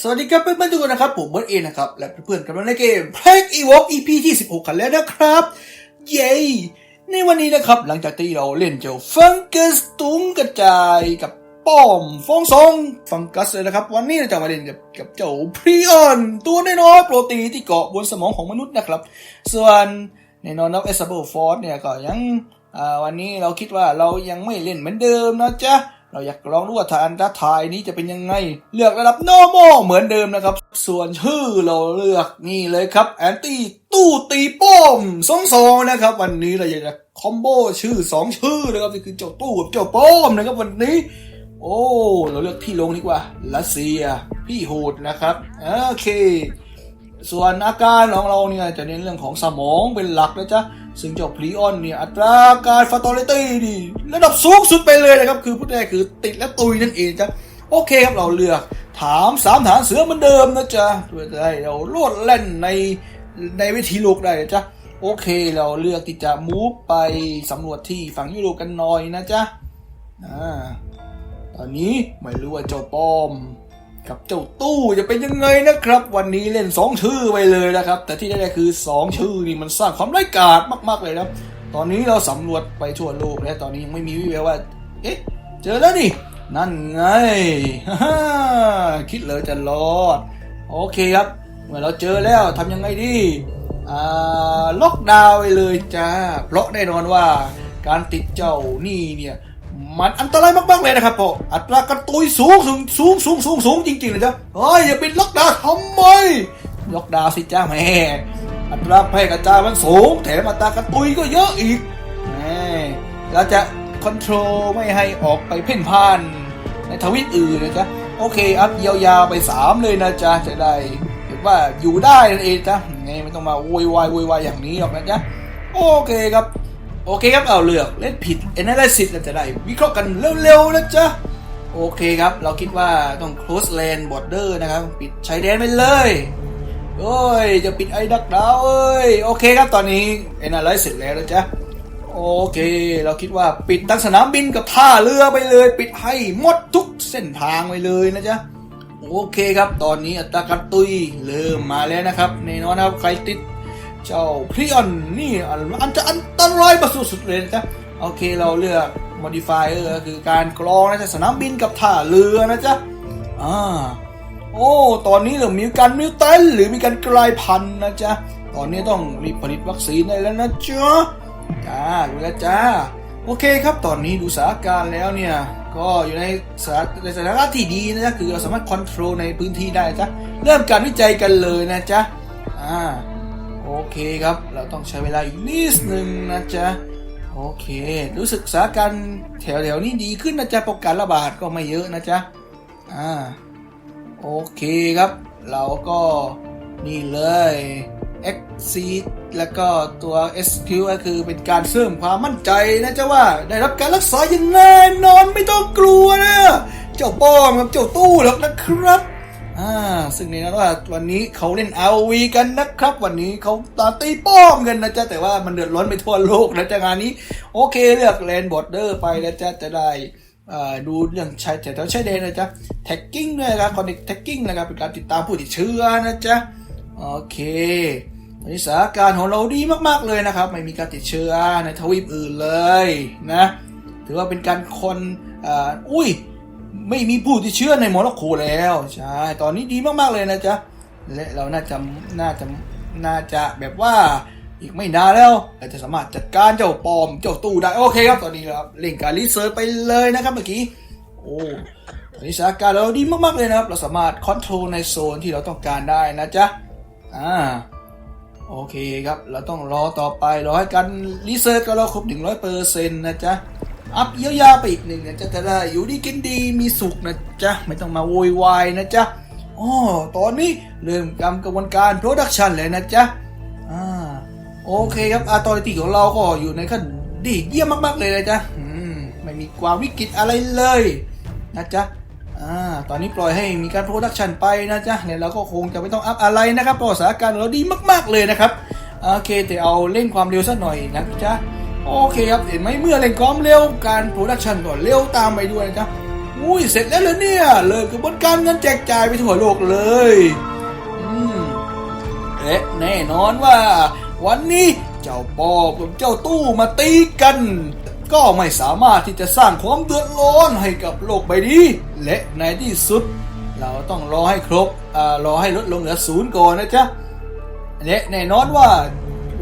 สวัสดีครับเพื่อนๆทุกคนนะครับ ผมเบิร์ดเองนะครับ และเพื่อนๆกำลังในเกม p l a g e e v o k EP ที่ 16 กันแล้วนะครับ เย้ ในวันนี้นะครับ หลังจากที่เราเล่นเจ้าฟังกัสตุ้งกระจายกับป้อมฟองซองฟังกัสเลยนะครับ วันนี้เราจะมาเล่นกับกับเจ้าพรีออน ตัวน้อยโปรตีนที่เกาะบนสมองของมนุษย์นะครับ ส่วนในนอนนับเอสเบิลฟอร์เนี่ยก็ยังวันนี้เราคิดว่าเรายังไม่เล่นเหมือนเดิมนะจ๊ะ เราอยากลองรู้ว่าทานท้าทายนี้จะเป็นยังไง เลือกระดับ normal เหมือนเดิมนะครับ ส่วนชื่อเราเลือกนี่เลยครับแอนตี้ตู้ตีป้อมสองสองนะครับ วันนี้เราอยากจะคอมโบชื่อสองชื่อนะครับนี่คือเจ้าตู้กับเจ้าป้อมนะครับวันนี้ โอ้เราเลือกพี่ลงดีกว่ารัสเซีย พี่โหดนะครับโอเค ส่วนอาการของเราเนี่ยจะเน้นเรื่องของสมองเป็นหลักนะจ๊ะ ซึ่งเจ้าพลีออนเนี่ยอัตราการฟาตอลิตี้ดีระดับสูงสุดไปเลยนะครับ คือพูดง่ายคือติดและตุยนั่นเองจ้ะโอเคครับเราเลือกถามสามฐานเสือเหมือนเดิมนะจ๊ะเพื่อจะให้เราโลดเล่นในในวิธีโลกได้นะจ๊ะโอเคเราเลือกที่จะมูฟไปสำรวจที่ฝั่งยุโรปกันหน่อยนะจ๊ะอ่าตอนนี้ไม่รู้ว่าเจ้าป้อม กับเจ้าตู้จะเป็นยังไงนะครับ วันนี้เล่นสองชื่อไปเลยนะครับ แต่ที่ได้ๆคือสองชื่อนี่มันสร้างความไร้ายกาจมาก ๆ เลยนะครับ ตอนนี้เราสำรวจไปทั่วโลกแล้วตอนนี้ยังไม่มีวิแววว่า เอ๊ะ เจอแล้วนี่ นั่นไงฮ่าคิดเลยจะรอด โอเคครับ เมื่อเราเจอแล้วทำยังไงดีอ่าล็อกดาวน์ไปเลยจ้า เพราะแน่นอนว่าการติดเจ้านี่เนี่ย มันอันตรายมากๆเลยนะครับพ่ออัตราการตุยสูงสูงสูงสูงสูงสูงจริงๆเลยจ้ะเฮ้ยอย่าปิดล็อกดาวน์ทำไม ล็อกดาวน์สิจ้าแม่ อัตราแพร่กระจายมันสูง แถมอัตราการตุยก็เยอะอีกแหมแล้วจะคอนโทรลไม่ให้ออกไปเพ่นพ่าน ในทวิตอื่นนะจ๊ะโอเคอัพยาวๆไปสามเลยนะจ๊ะจะได้เห็นว่าอยู่ได้นั่นเองจ้ะไงไม่ต้องมาโวยวายโวยวายอย่างนี้หรอกนะจ๊ะโอเคครับ โอเคครับเอาเลือกเล่นผิด analysis เราจะได้วิเคราะห์กันเร็วๆนะจ๊ะโอเคครับ เราคิดว่าต้อง close land border นะครับ ปิดชายแดนไปเลย โอ้ย จะปิดไอ้ดักดาวเอ้ย โอเคครับตอนนี้ analysis แล้วนะจ๊ะ โอเค เราคิดว่าปิดทั้งสนามบินกับท่าเรือไปเลย ปิดให้หมดทุกเส้นทางไปเลยนะจ๊ะ โอเคครับ ตอนนี้อัตราการตุยเริ่มมาแล้วนะครับแน่นอนครับใครติด เจ้าพรีออนนี่อันจะอันตรายประสุดๆเลยนะจ๊ะโอเคเราเลือก modifier ก็คือการกรองนะจ๊ะสนามบินกับท่าเรือนะจ๊ะอ่าโอ้ ตอนนี้เรามีการมิวเตนหรือมีการกลายพันธุ์นะจ๊ะ ตอนนี้ต้องรีบผลิตวัคซีนได้แล้วนะจ๊ะ จ้าดูแลวจ้า โอเคครับ ตอนนี้ดูสถานการณ์แล้วเนี่ย ก็อยู่ในสถานในสถานการณ์ที่ดีนะจ๊ะ คือเราสามารถควบคุมในพื้นที่ได้จ๊ะเริ่มการวิจัยกันเลยนะจ๊ะ อ่า โอเคครับ เราต้องใช้เวลาอีกนิดนึงนะจ๊ะ โอเค รู้สึกสถานการณ์แถวๆนี้ดีขึ้นนะจ๊ะเพระการระบาดก็ไม่เยอะนะจ๊ะ อ่า โอเคครับ เราก็นี่เลย Exceed แล้วก็ตัว SQ ก็คือเป็นการเสริมความมั่นใจนะจ๊ะว่าได้รับการรักษาอย่างแน่นอนไม่ต้องกลัวนะ เจ้าป้อมกับเจ้าตู้หรอกนะครับ อ่าซึ่งในนั้นว่าวันนี้เขาเล่น RV กันนะครับ วันนี้เขาตาตีป้อมกันนะจ๊ะแต่ว่ามันเดือดร้อนไปทั่วโลกนะจ๊ะงานนี้ โอเคเลือกแลนบอร์เดอร์ไปนะจ๊ะจะได้ดูเรื่องชายแถวชายแดนนะจ๊ะแท็กกิ้งด้วยนะครับคอนเนคแท็กกิ้งนะครับเป็นการติดตามผู้ติดเชื้อนะจ๊ะโอเคตอนนี้สถานการณ์ของเราดีมากๆเลยนะครับ ไม่มีการติดเชื้อในทวีปอื่นเลยนะ ถือว่าเป็นการคนออุ้ย ไม่มีผู้ติดเชื้อในโมร็อกโกแล้วใช่ตอนนี้ดีมากๆเลยนะจ๊ะและเราน่าจะน่าจะน่าจะแบบว่าอีกไม่นานแล้วเราจะสามารถจัดการเจ้าปอมเจ้าตู้ได้โอเคครับตอนนี้ครับเล่นการรีเสิร์ชไปเลยนะครับเมื่อกี้โอ้ตอนนี้สถานการณ์เราดีมากๆเลยนะครับ เราสามารถคอนโทรลในโซนที่เราต้องการได้นะจ๊ะอ่าโอเคครับ เราต้องรอต่อไปรอให้การรีเสิร์ชก็เราครบถึงร้อยเปอร์เซ็นต์นะจ๊ะ อัพเยียวยาไปอีกหนึ่งนะจ๊ะจะได้อยู่ดีกินดีมีสุขนะจ๊ะไม่ต้องมาโวยวายนะจ๊ะอ๋อตอนนี้เริ่มกำกระบวนการโปรดักชันเลยนะจ๊ะอ่าโอเคครับอาตอริตี้ของเราก็อยู่ในขั้นดีเยี่ยมมาก ๆ เลยนะจ๊ะอืมไม่มีความวิกฤตอะไรเลยนะจ๊ะอ่าตอนนี้ปล่อยให้มีการโปรดักชันไปนะจ๊ะเนี่ยเราก็คงจะไม่ต้องอัพอะไรนะครับเพราะสถานการณ์เราดีมาก ๆเลยนะครับโอเคแต่เอาเร่งความเร็วสักหน่อยนะจ๊ะ โอเคครับ เห็นไหมเมื่อเร่งความเร็วการโปรดักชันก็เร็วตามไปด้วยนะจ๊ะอุ้ยเสร็จแล้วเหรอเนี่ยเลิกกระบวนการเงินแจกจ่ายไปทั่วโลกเลยอืมและแน่นอนว่า วันนี้เจ้าปอบกับเจ้าตู้มาตีกัน ก็ไม่สามารถที่จะสร้างความเดือดร้อนให้กับโลกใบนี้และในที่สุด เราต้องรอให้ครบอ่ารอให้ลดลงเหลือศูนย์ก่อนนะจ๊ะและแน่นอนว่า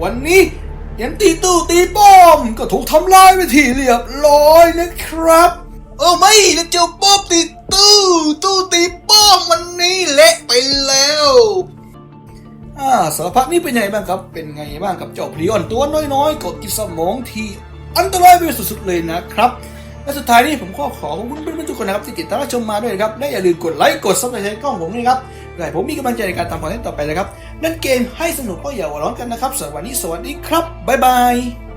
วันนี้ ยันตีตู้ตีป้อม ก็ถูกทำลายไปทีเรียบร้อยนะครับ เออไม่แล้วเจ้าป้อมตีตู้ตู้ตีป้อมวันนี้เละไปแล้วอ่าสารพัดนี่เป็นไงบ้างครับ เป็นไงบ้างกับเจ้าพรีออนตัวน้อยๆกับกิจสมองที่อันตรายไปสุดๆเลยนะครับและสุดท้ายนี้ผมขอขอขอบคุณเพื่อนๆทุกคนนะครับที่ติดตามรับชมมาด้วยนะครับและอย่าลืมกดไลค์กดซับสไครต์กล้องผมด้วยครับ ไรผมมีกำลังใจในการทำคอนเทนต์ต่อไปนะครับเล่นเกมให้สนุกก็อย่าหัวร้อนกันนะครับสำหรับวันนี้สวัสดีครับบ๊ายบาย